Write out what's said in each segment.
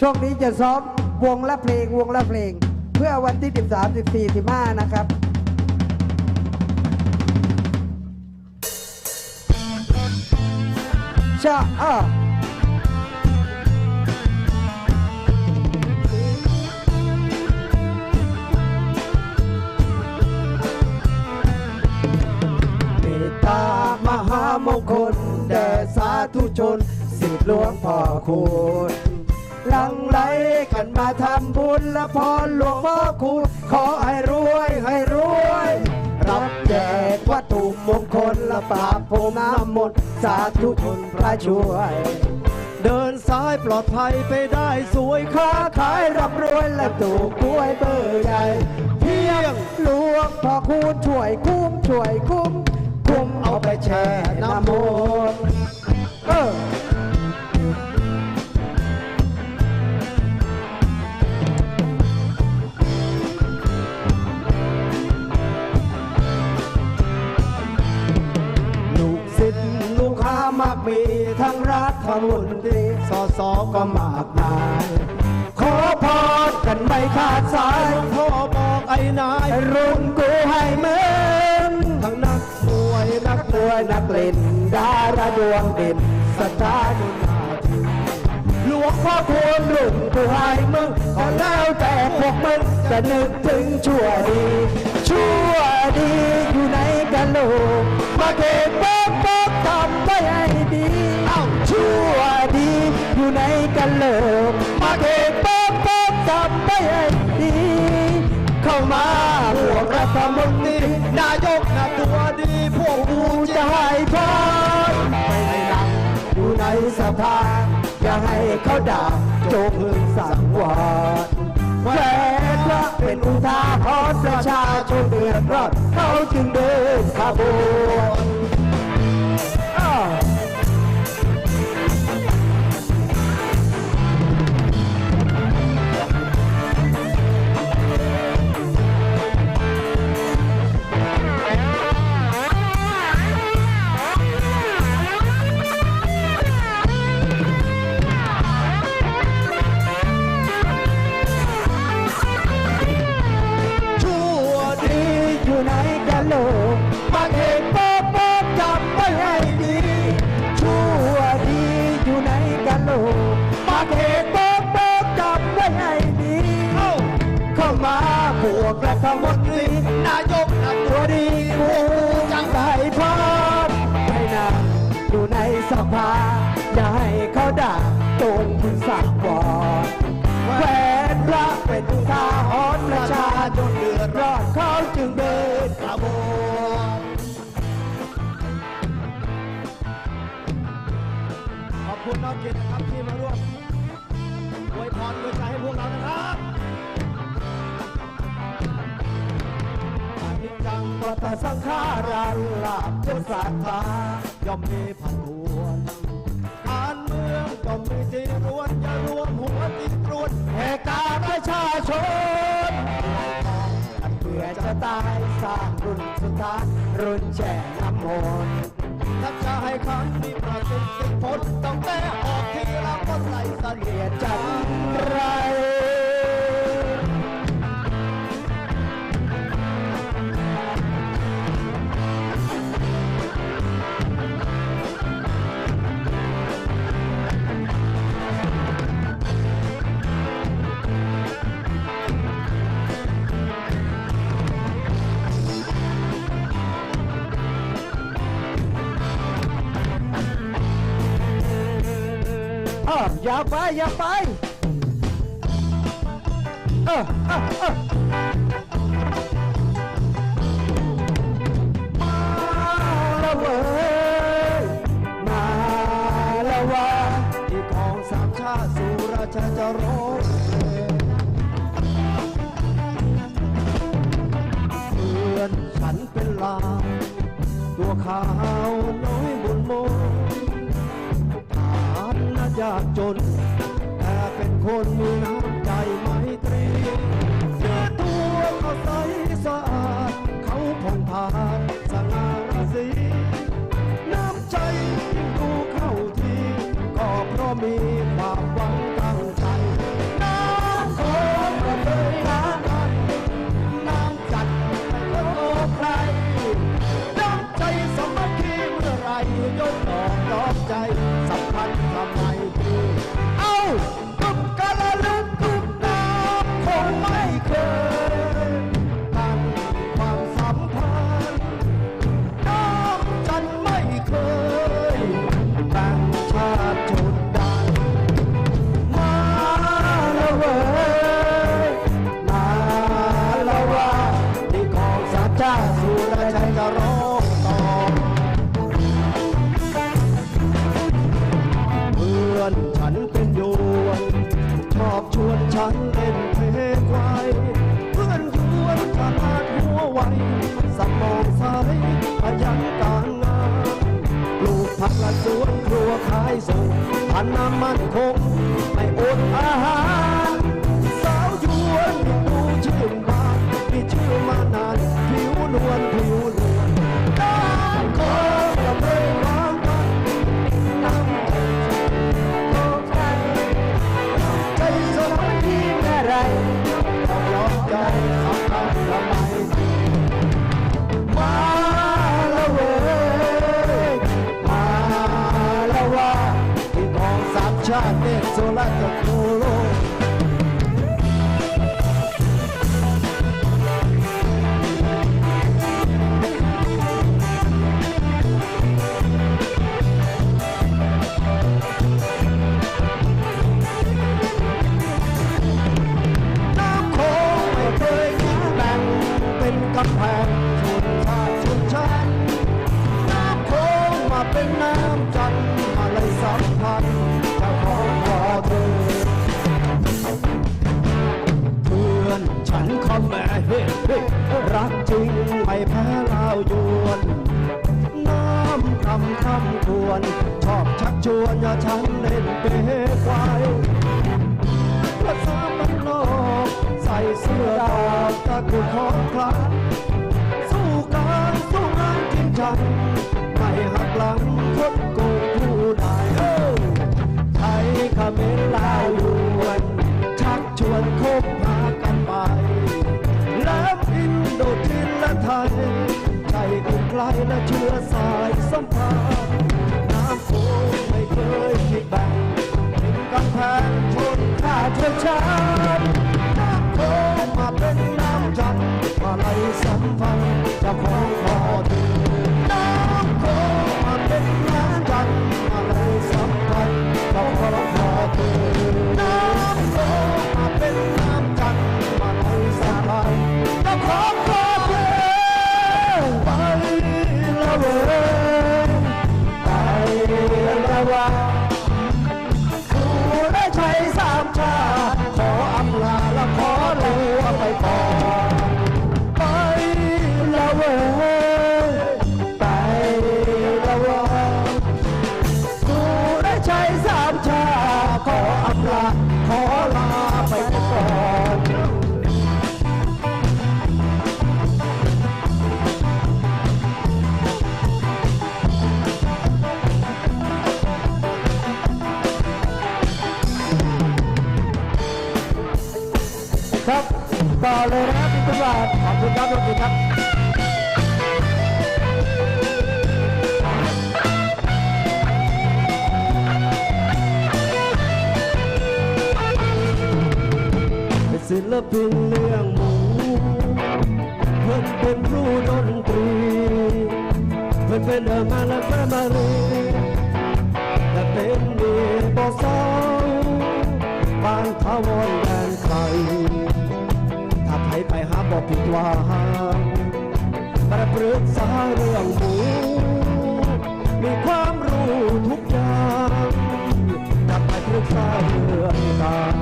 ช่วงนี้จะซ้อมวงละเพลงวงละเพลง เพื่อวันที่ 13 14 15 นะครับชะอ้อเมตตามหามงคลแด่สาธุชน สิบหลวงพ่อคุณ ลังไหลกันมาทำบุญและพรหลวงพ่อคุณ ขอให้รวยให้รวย รับแจกวัตถุมงคลและปราบผมน้ำมนต์สาธุชนพระช่วย เดินซ้ายปลอดภัยไปได้สวยค้าขายร่ำรวยและถูกกล้วยเบอร์ใหญ่ เพียงหลวงพ่อคุณช่วยคุ้มช่วยคุ้มคุ้มเอาไปแช่น้ำมนต์เออ มีทั้งรัฐมนตรีสอสอก็มากมาย ขอพรกันไม่ขาดสายพ่อบอกไอ้นายรุ่นกูให้เมือนทั้งนักมวยนักมวยนักเล่นดาราดวงเด่นสตาร์ดุนาทีหลวงพ่อควรรุ่นกูให้มึงก็แล้วแต่พวกมึงจะนึกถึงชั่วดี ชั่วดีอยู่ในกะโหลกมาเก็บป๊อป ไว้ให้ดีชั่วดีอยู่ในกะโหลกมาเก็บป๊อกป๊อกทำไว้ให้ดี เข้ามาพวกรัฐมนตรีนายกนะตัวดีพวกกูจะให้พรไม่ให้นั่งอยู่ในสภาอย่าให้เขาด่าโจงพึงสังวรแหวนพระเป็นอุทาหรณ์ประชาชนเดือดร้อนเขาจึงเดินขบวน อย่าให้เขาด่าจงพึงสักวรแหวนพระเป็นอุทาหรณ์ประชาชนเดือดร้อนเขาจึงเดินขบวนขอบคุณน้องเกียรตินะครับที่มาร่วมอวยพรอวยใจให้พวกเรานะครับอานิจจังวัตสังขาราลาภยศศรัทธาย่อมมีผันผว มืองก็มีจีรวนอย่ารวมหัวจิตรวนแหกตาประชาชนเพื่อจะตายสร้างรุ่นสุดท้ายรุ่นแช่น้ำมนต์ถ้าจะให้คันมีประสิทธิ์ผลต้องแก้ออกทีละคนใส่เสนียยดรติจั อย่าไป อย่าไปเออเออเออมาแล้วเว้ยมาแล้ววะที่ของสามชาติสู่ราชจะร้องเพื่อนฉันเป็นลาตัวขาว ยากจน แต่เป็นคนมีน้ำใจไมตรี เสื้อตัวเขาใสสะอาด เขาผ่องทาน Ajá. so like a ศิลปินเลี้ยงหมูเพิ่นเป็นผู้ดนตรีเพิ่นเป็นเอมาแลาเฟมารีแต่เป็นดีบอสเอาวบางทาวรแดนไกลถ้าไทยไปหาบอกผิดว่าประพฤติสาเรื่องหมูมีความรู้ทุกอย่างถ้าไปปรึกษาเรื่องการ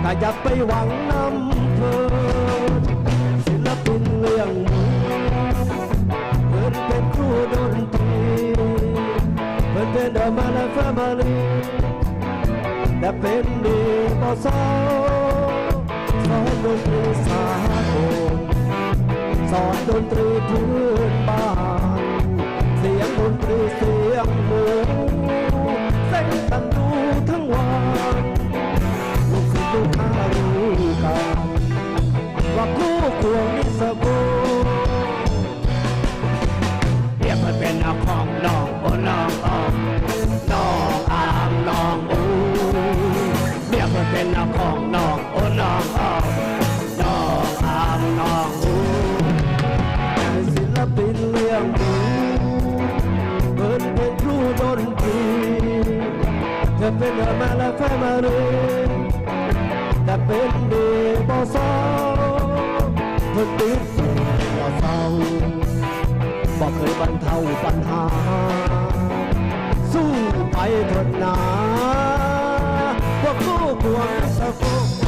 แต่อย่าไปหวังนำเธอศิลปินเรื่องมือเพิ่นเป็นครูดนตรีเพิ่นเป็นเดอะมานาแฟมิลีแต่เป็นดีต่อสาวสอนดนตรีสากสอนดนตรีพื้น เป็นมาละเฟมาเรีแต่เป็นเดีบอสฝึกติดบอเศร้าบอเคยบรรเทาปัญหา สู้ไปเถิดนาพวกคู่ควงสะโพก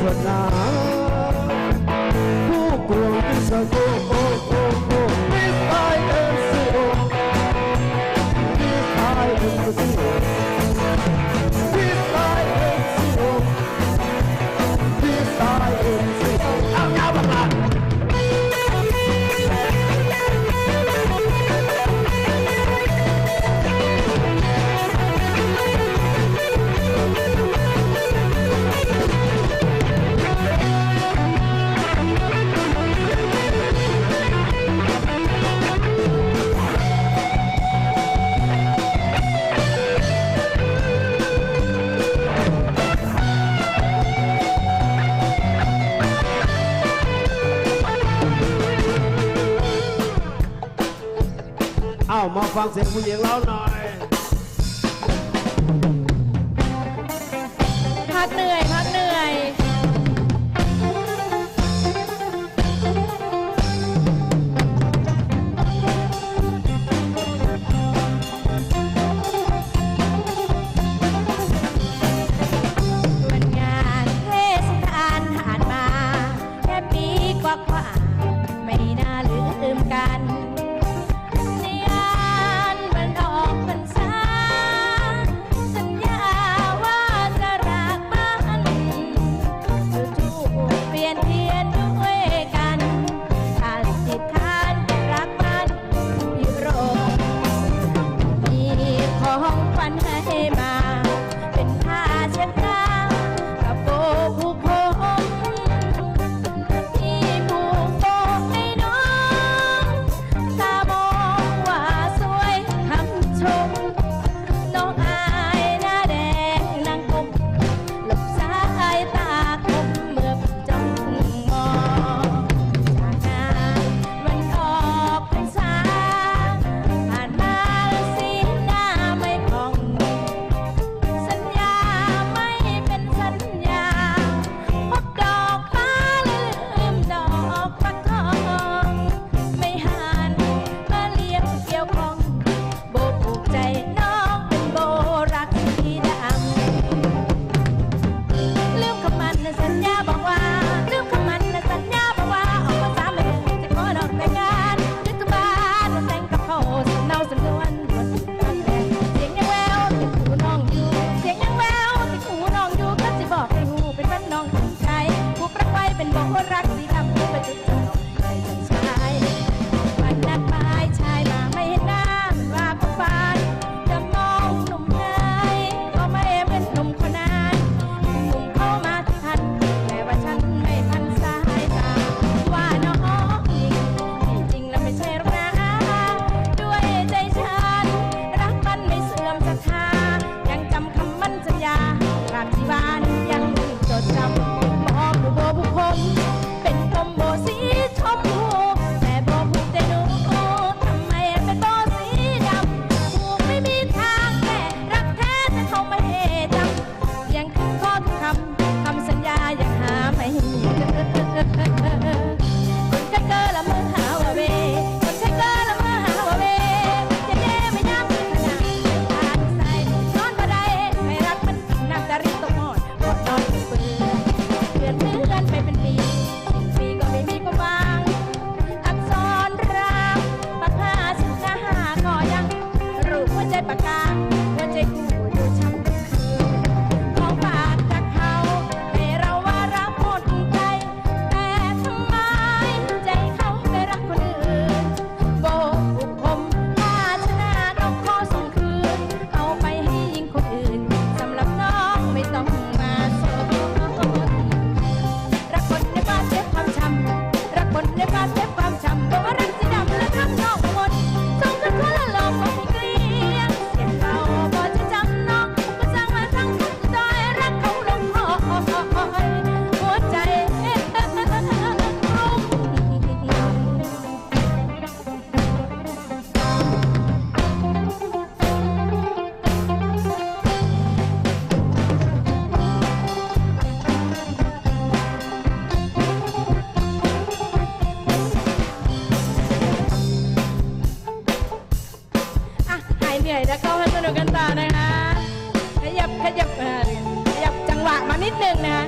滚啊 ผู้หญิงร้องหน่อย หนึ่งนะ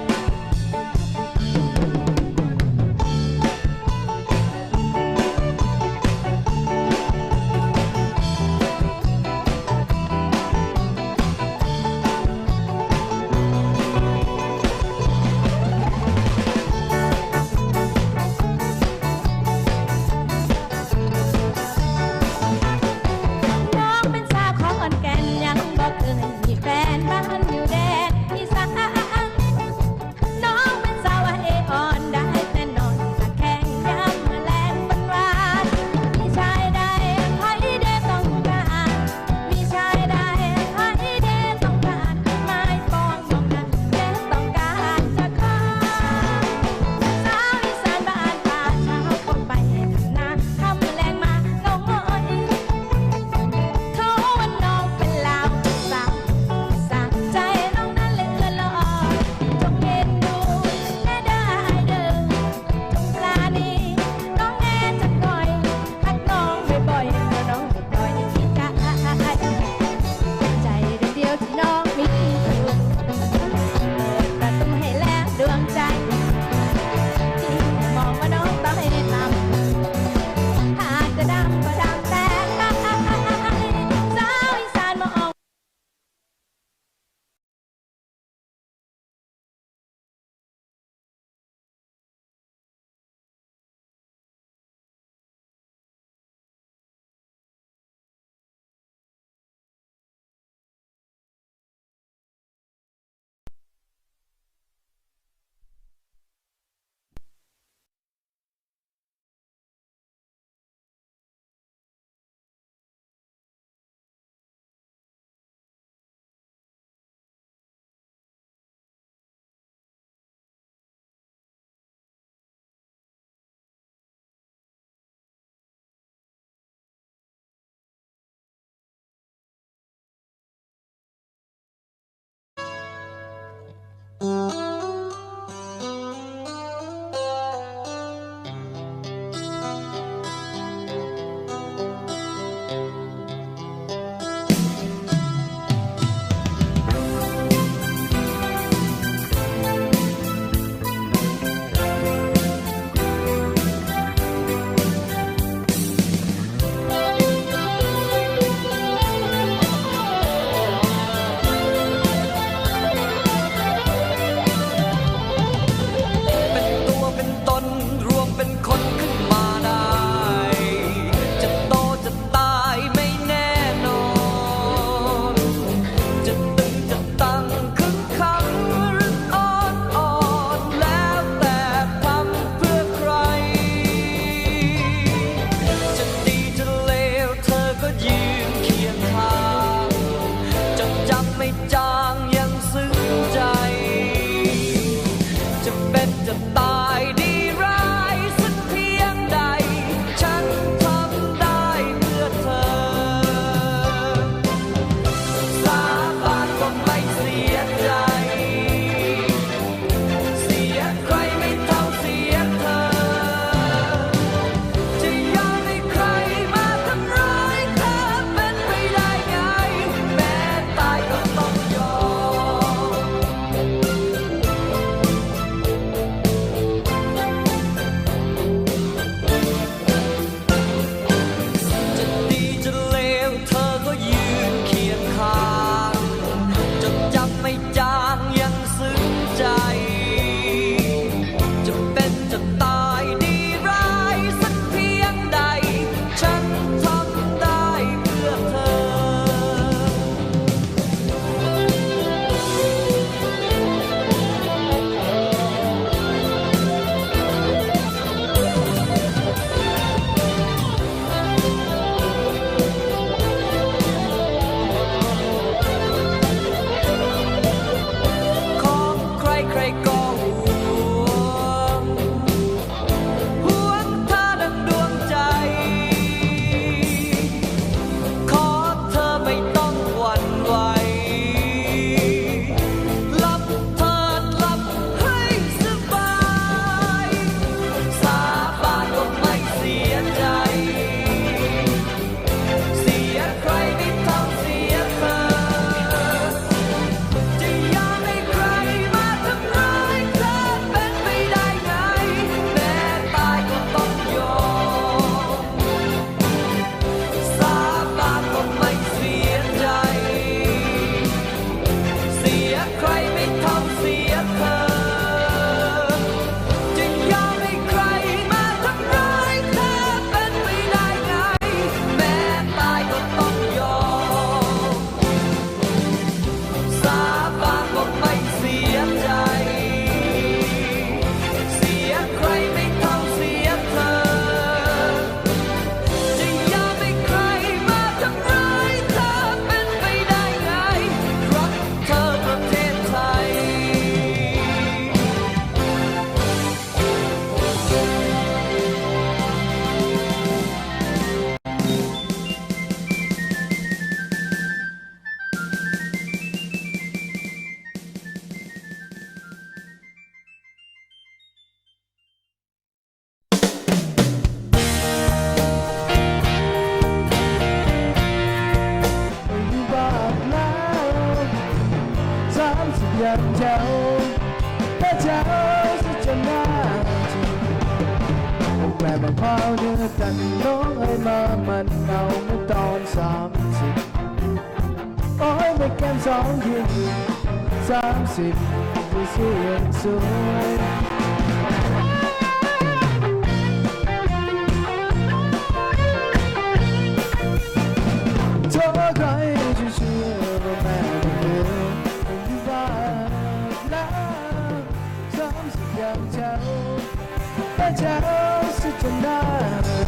แต่เจ้าสิจะน่า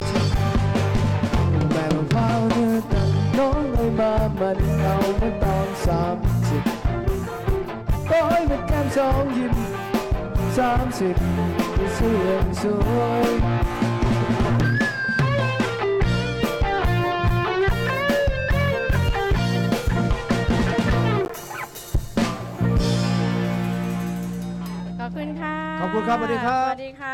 จริงแม่มะพร้าวเนื้อตันน้องเลยมามันเอาเมื่อตอนสามสิบก็ให้เป็นแก้มสองยิ้มสามสิบที่เสียงสวยขอบคุณค่ะ ขอบคุณครับสวัสดีครับ สวัสดีค่ะ